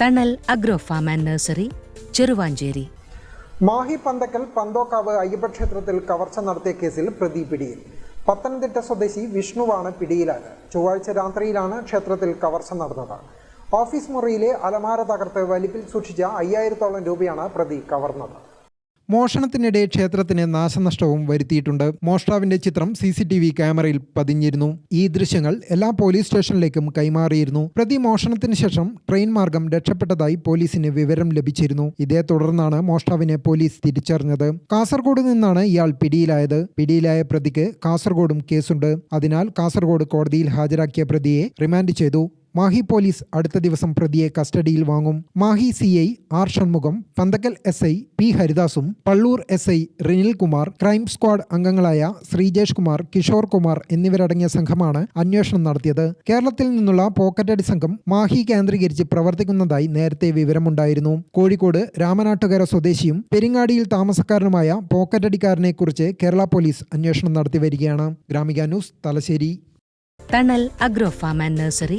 Thanal agro farm and nursery Cheruvanchery. Mahe Panthakkal Panthokkavu അയ്യപ്പക്ഷേത്രത്തിൽ കവർച്ച നടത്തിയ കേസിൽ പ്രതി പിടിയിൽ. പത്തനംതിട്ട സ്വദേശി വിഷ്ണുവാണ് പിടിയിലായത്. ചൊവ്വാഴ്ച രാത്രിയിലാണ് ക്ഷേത്രത്തിൽ കവർച്ച നടന്നത്. ഓഫീസ് മുറിയിലെ അലമാര തകർത്ത് വലിപ്പിൽ സൂക്ഷിച്ച അയ്യായിരത്തോളം രൂപയാണ് പ്രതി കവർന്നത്. മോഷണത്തിനിടെ ക്ഷേത്രത്തിന് നാശനഷ്ടവും വരുത്തിയിട്ടുണ്ട്. മോഷ്ടാവിന്റെ ചിത്രം സി സി ടി വി ക്യാമറയിൽ പതിഞ്ഞിരുന്നു. ഈ ദൃശ്യങ്ങൾ എല്ലാ പോലീസ് സ്റ്റേഷനിലേക്കും കൈമാറിയിരുന്നു. പ്രതി മോഷണത്തിന് ശേഷം ട്രെയിൻ മാർഗം രക്ഷപ്പെട്ടതായി പോലീസിന് വിവരം ലഭിച്ചിരുന്നു. ഇതേ തുടർന്നാണ് മോഷ്ടാവിനെ പോലീസ് തിരിച്ചറിഞ്ഞത്. കാസർഗോഡ് നിന്നാണ് ഇയാൾ പിടിയിലായത്. പിടിയിലായ പ്രതിക്ക് കാസർഗോഡും കേസുണ്ട്. അതിനാൽ കാസർഗോഡ് കോടതിയിൽ ഹാജരാക്കിയ പ്രതിയെ റിമാൻഡ് ചെയ്തു. മാഹി പോലീസ് അടുത്ത ദിവസം പ്രതിയെ കസ്റ്റഡിയിൽ വാങ്ങും. Mahe C I R Shanmugham Panthakkal S I P ഹരിദാസും Pallur S I Rinil Kumar crime squad അംഗങ്ങളായ ശ്രീജേഷ് കുമാർ കിഷോർ കുമാർ എന്നിവരടങ്ങിയ സംഘമാണ് അന്വേഷണം നടത്തിയത്. കേരളത്തിൽ നിന്നുള്ള പോക്കറ്റടി സംഘം മാഹി കേന്ദ്രീകരിച്ച് പ്രവർത്തിക്കുന്നതായി നേരത്തെ വിവരമുണ്ടായിരുന്നു. കോഴിക്കോട് രാമനാട്ടുകര സ്വദേശിയും പെരിങ്ങാടിയിൽ താമസക്കാരനുമായ പോക്കറ്റടിക്കാരനെ കുറിച്ച് കേരള പോലീസ് അന്വേഷണം നടത്തി വരികയാണ്. Gramika news Thalassery. Thanal agro farm and nursery.